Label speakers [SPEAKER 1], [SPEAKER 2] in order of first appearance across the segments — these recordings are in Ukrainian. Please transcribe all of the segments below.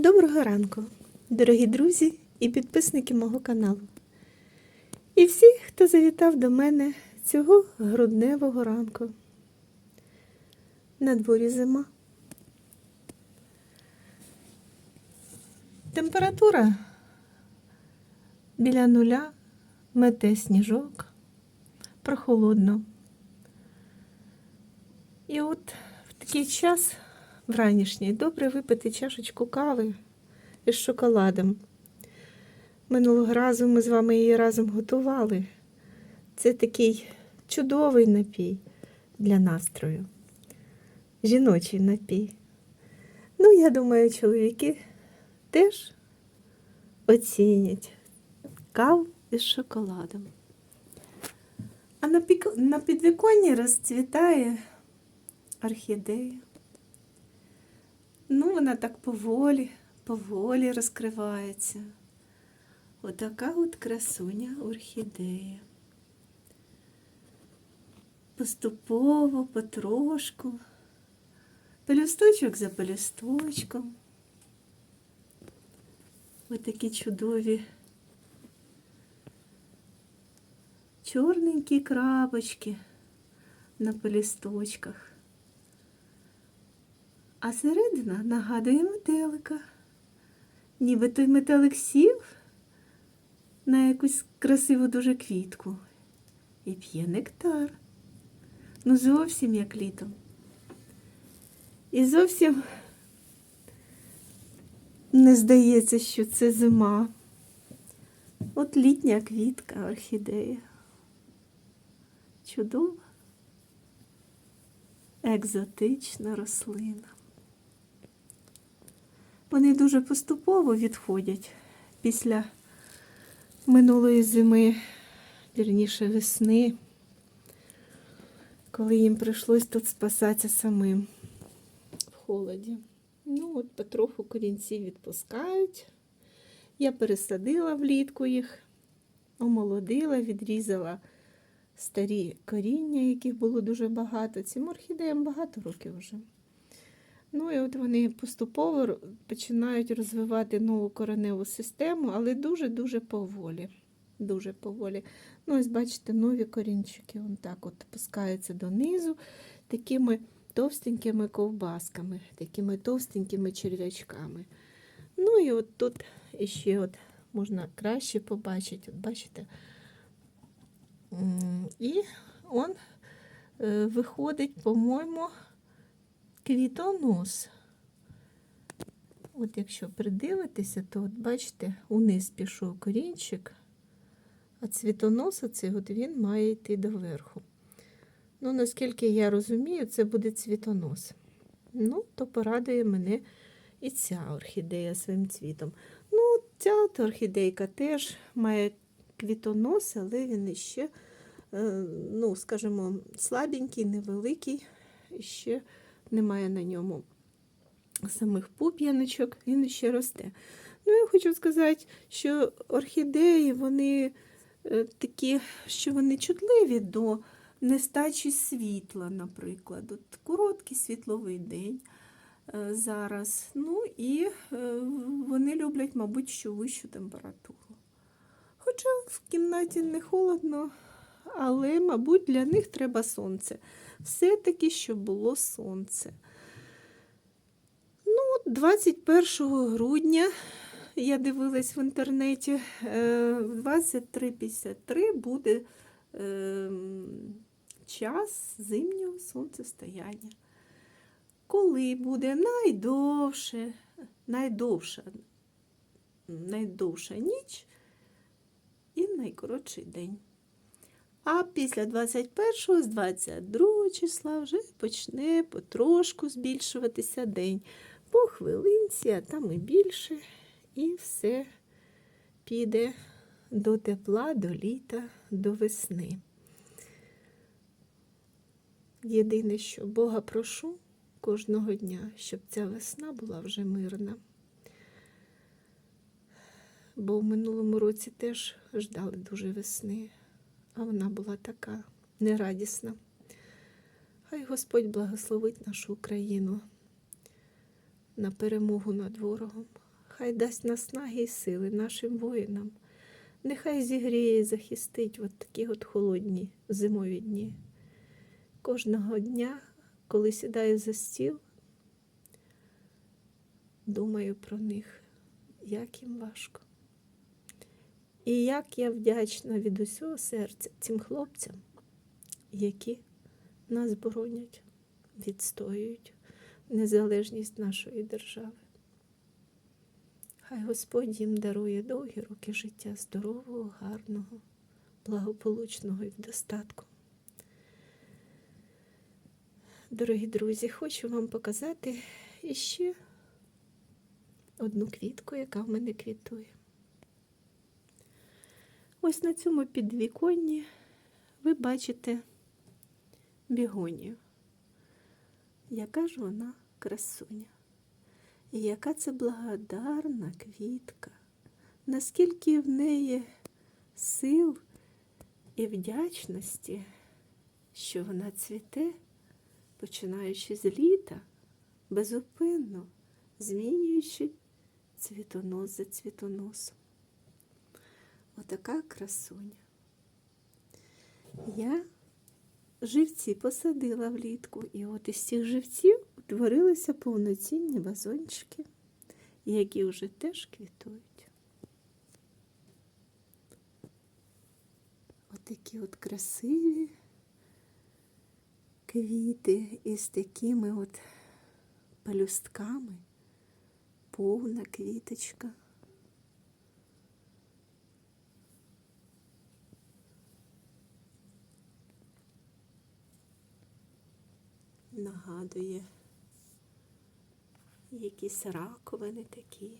[SPEAKER 1] Доброго ранку, дорогі друзі і підписники мого каналу. І всі, хто завітав до мене цього грудневого ранку. На дворі зима. Температура біля нуля, мете сніжок, прохолодно. І от в такий час вранішній добре випити чашечку кави із шоколадом. Минулого разу ми з вами її разом готували. Це такий чудовий напій для настрою. Жіночий напій. Ну, я думаю, чоловіки теж оцінять каву із шоколадом. А на, підвіконні розцвітає орхідея. Ну, вона так поволі, поволі розкривається. Отака от красуня орхідея. Поступово, потрошку, пелюсточок за пелюсточком. Отакі чудові чорненькі крапочки на пелюсточках. А середина нагадує метелика. Ніби той метелик сів на якусь красиву дуже квітку і п'є нектар. Ну, зовсім як літом. І зовсім не здається, що це зима. От літня квітка орхідея. Чудова, екзотична рослина. Вони дуже поступово відходять після минулої зими, вірніше весни, коли їм прийшлось тут спасатися самим в холоді. Ну, от потроху корінці відпускають. Я пересадила влітку їх, омолодила, відрізала старі коріння, яких було дуже багато. Цим орхідеям багато років вже. Ну і от вони поступово починають розвивати нову кореневу систему, але дуже-дуже поволі. Дуже поволі. Ну, ось бачите, нові корінчики вон так от опускаються донизу такими товстенькими ковбасками, такими товстенькими черв'ячками. Ну і от тут ще от можна краще побачити, от бачите. І он е, виходить, по-моєму, квітонос. От якщо придивитися, то от бачите, униз пішов корінчик, а цвітонос оцей от він має йти доверху. Ну, наскільки я розумію, це буде цвітонос. Ну, то порадує мене і ця орхідея своїм цвітом. Ну, ця орхідейка теж має квітонос, але він іще, е, ну, скажімо, слабенький, невеликий, ще немає на ньому самих пуп'яночок, він ще росте. Ну, я хочу сказати, що орхідеї, вони е, такі, що вони чутливі до нестачі світла, наприклад. От короткий світловий день е, зараз. Ну і е, вони люблять, мабуть, що вищу температуру. Хоча в кімнаті не холодно, але, мабуть, для них треба сонце. Все-таки, щоб було сонце. Ну, 21 грудня я дивилась в інтернеті, е, в 23.53 буде е, час зимнього сонцестояння. Коли буде найдовше, найдовша, найдовша ніч і найкоротший день. А після 21 з 22 числа вже почне потрошку збільшуватися день. По хвилинці, а там і більше. І все піде до тепла, до літа, до весни. Єдине, що Бога прошу кожного дня, щоб ця весна була вже мирна. Бо в минулому році теж ждали дуже весни, а вона була така нерадісна. Хай Господь благословить нашу Україну на перемогу над ворогом, Хай дасть наснаги і сили нашим воїнам. Нехай зігріє і захистить от такі от холодні зимові дні. Кожного дня, коли сідаю за стіл, думаю про них, як їм важко. І як я вдячна від усього серця цим хлопцям, які нас боронять, відстоюють незалежність нашої держави. Хай Господь їм дарує довгі роки життя здорового, гарного, благополучного і в достатку. Дорогі друзі, хочу вам показати іще одну квітку, яка в мене квітує. Ось на цьому підвіконні ви бачите бігонію. Яка ж вона красуня? І яка це благодарна квітка, наскільки в неї сил і вдячності, що вона цвіте, починаючи з літа, безупинно, змінюючи цвітонос за цвітоносом. Отака красуня. Я живці посадила влітку, і от із цих живців утворилися повноцінні вазончики, які вже теж квітують. Отакі от красиві квіти із такими от пелюстками, повна квіточка. Нагадує якісь раковини такі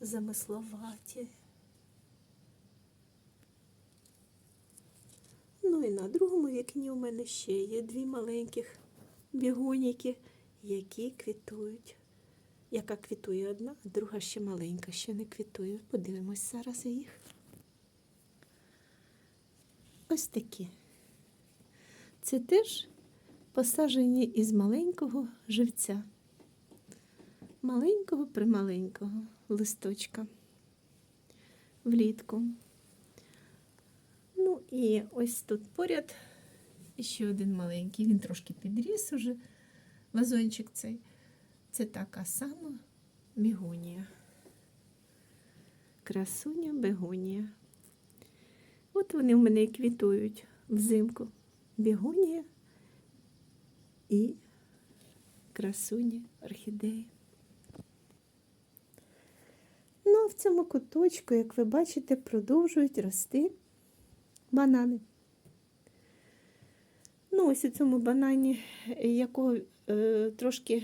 [SPEAKER 1] замисловаті. Ну і на другому вікні у мене ще є дві маленьких бігоніки, які квітують. Яка квітує одна, а друга ще маленька, ще не квітує. Подивимось зараз їх. Ось такі. Це теж посаджені із маленького живця, маленького прималенького листочка влітку. Ну і ось тут поряд ще один маленький, він трошки підріс уже, вазончик цей. Це така сама бігонія. Красуня бегонія. От вони в мене квітують взимку. Бігонія і красуні орхідеї. Ну, а в цьому куточку, як ви бачите, продовжують рости банани. Ну, ось у цьому банані, якого е, трошки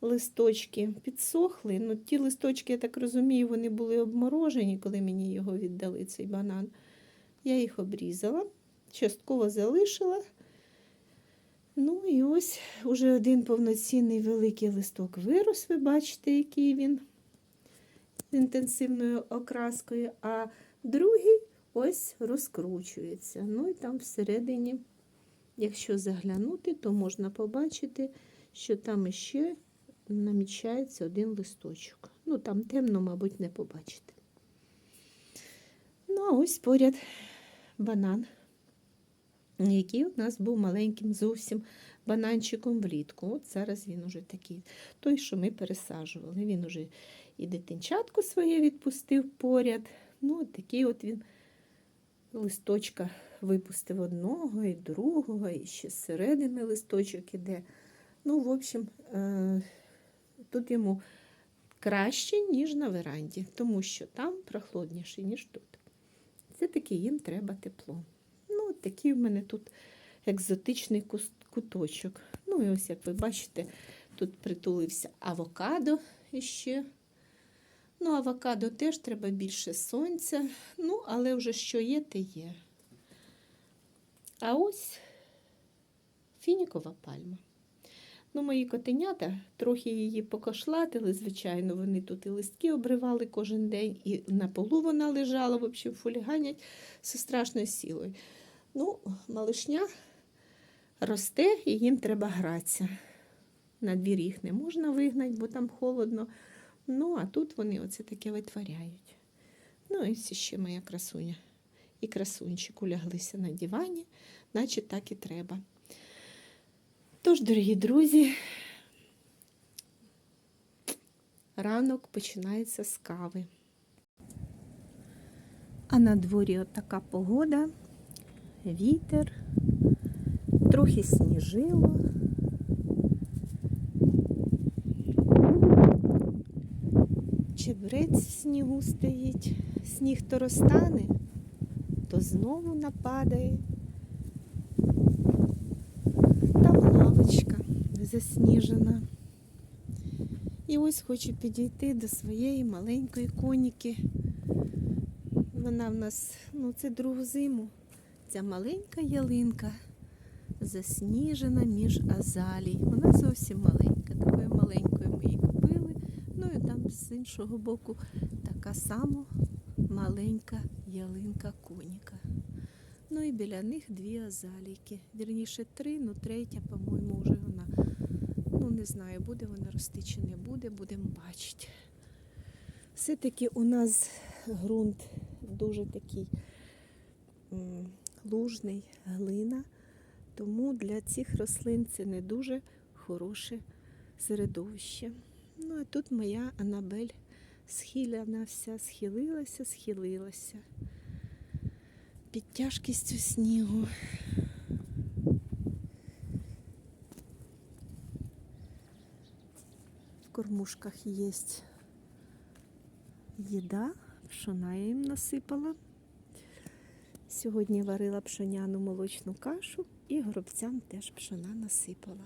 [SPEAKER 1] листочки підсохли. Ну, ті листочки, я так розумію, вони були обморожені, коли мені його віддали, цей банан. Я їх обрізала, частково залишила. Ну і ось уже один повноцінний великий листок вирос, ви бачите, який він з інтенсивною окраскою, а другий ось розкручується. Ну і там всередині, якщо заглянути, то можна побачити, що там іще намічається один листочок. Ну, там темно, мабуть, не побачите. Ну, а ось поряд банан який у нас був маленьким зовсім бананчиком влітку. От зараз він уже такий, той, що ми пересаджували. Він уже і дитинчатку своє відпустив поряд. Ну, от такий от він листочка випустив одного і другого, і ще зсередини листочок іде. Ну, в общем, е, тут йому краще, ніж на веранді, тому що там прохолодніше, ніж тут. Це таки їм треба тепло такий в мене тут екзотичний куточок. Ну, і ось, як ви бачите, тут притулився авокадо іще. Ну, авокадо теж треба більше сонця. Ну, але вже що є, те є. А ось фінікова пальма. Ну, Мої котенята трохи її покошлатили, звичайно, вони тут і листки обривали кожен день, і на полу вона лежала, взагалі фуліганять зі страшною сілою. Ну, малишня росте і їм треба гратися. На двір їх не можна вигнати, бо там холодно. Ну, а тут вони оце таке витворяють. Ну, і ще моя красуня. І красунчик уляглися на дивані, наче так і треба. Тож, дорогі друзі, ранок починається з кави. А на дворі от така погода, вітер, трохи сніжило. Чебрець в снігу стоїть. Сніг то розтане, то знову нападає. Там лавочка засніжена. І ось хочу підійти до своєї маленької коніки. Вона в нас, ну це другу зиму. Ця маленька ялинка засніжена між азалій. Вона зовсім маленька. Такою маленькою ми її купили. Ну і там з іншого боку така сама маленька ялинка коніка. Ну і біля них дві азалійки. Вірніше три, ну третя, по-моєму, вже вона. Ну, не знаю, буде вона рости чи не буде, будемо бачити. Все-таки у нас ґрунт дуже такий лужний, глина, тому для цих рослин це не дуже хороше середовище. Ну, а тут моя Анабель схиляна вся, схилилася, схилилася під тяжкістю снігу. В кормушках є їда, пшона я їм насипала. Сьогодні варила пшоняну молочну кашу і горобцям теж пшона насипала.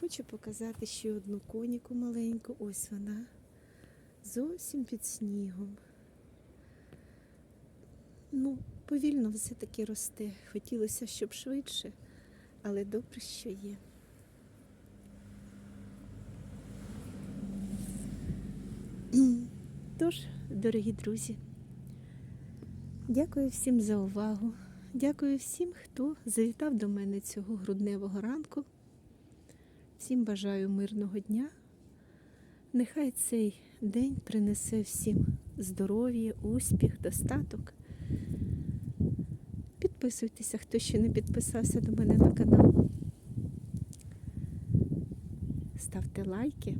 [SPEAKER 1] Хочу показати ще одну коніку маленьку. Ось вона. Зовсім під снігом. Ну, повільно все-таки росте. Хотілося, щоб швидше, але добре, що є. Тож, дорогі друзі, дякую всім за увагу. Дякую всім, хто завітав до мене цього грудневого ранку. Всім бажаю мирного дня. Нехай цей день принесе всім здоров'я, успіх, достаток. Підписуйтеся, хто ще не підписався до мене на канал. Ставте лайки,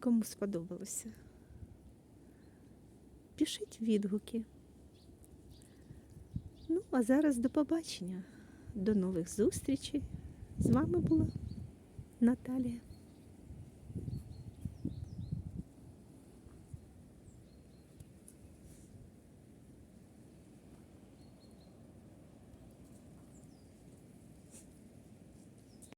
[SPEAKER 1] кому сподобалося. Пишіть відгуки. Ну, а зараз до побачення. До нових зустрічей. З вами була Наталія.